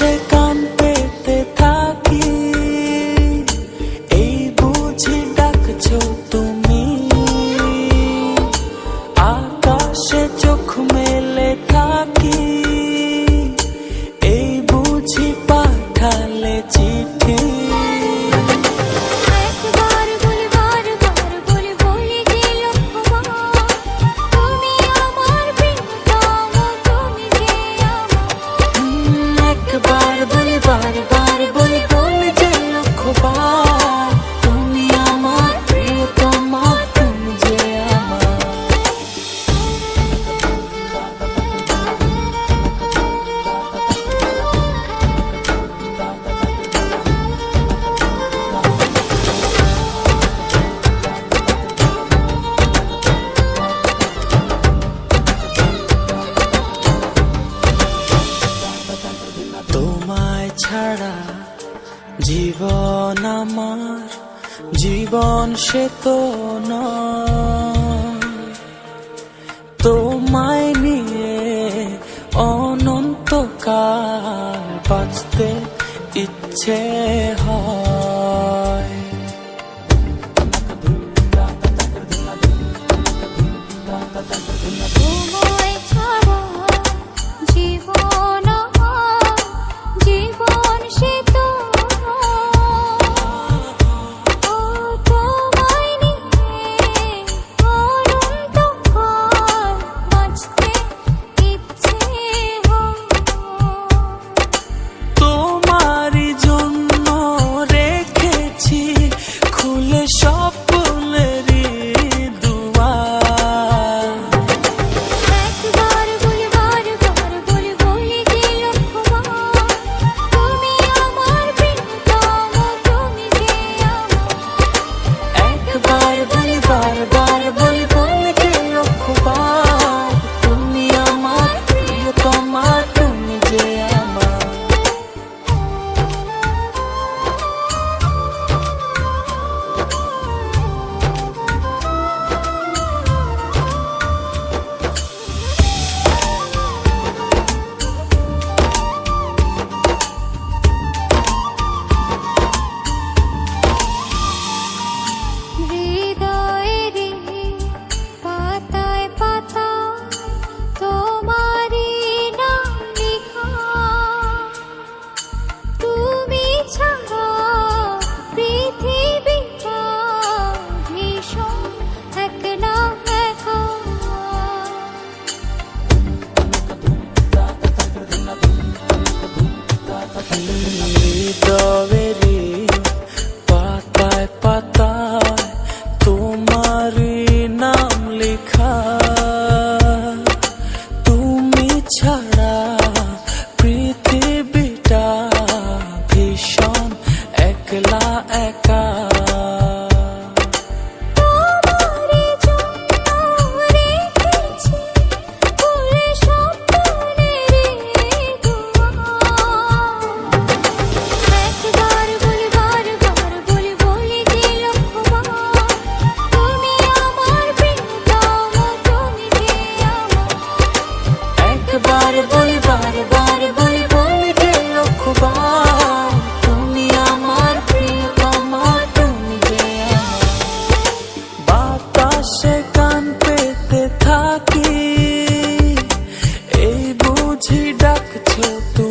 seca. ছাড়া জীবন আমার জীবন সে তো তোমায় নিয়ে অনন্তকাল বাঁচতে কত